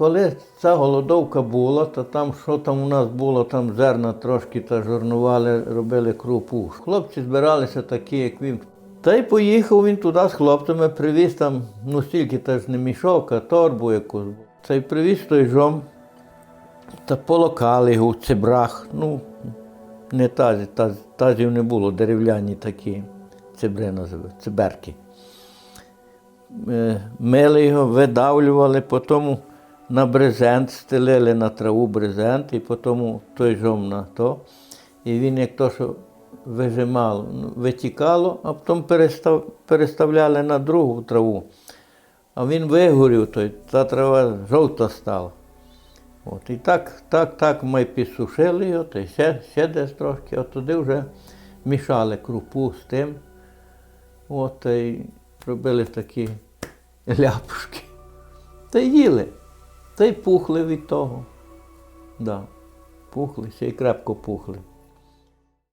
коли ця голодовка була, то там що там у нас було, там зерна трошки та жорнували, робили крупу. Хлопці збиралися такі, як він. Та й поїхав він туди з хлопцями, привіз там, ну стільки теж не мішок, а торбу якусь. Та й привіз той жом та полокали його в цебрах. Ну, не тазі, таз, тазів не було, дерев'яні такі, цебри називають, циберки. Е, Мили його, видавлювали, потім на брезент стелили на траву брезент, і потім той жом на то. І він як то, що вижимало, ну, витікало, а потім перестав, переставляли на другу траву. А він вигорів, той, та трава жовта стала. От, і так, так, так ми підсушили його, та ще, ще десь трошки, от туди вже мішали крупу з тим. От, й робили такі ляпушки. Та їли. Та й пухли від того. Да. Пухли, ще й крепко пухли.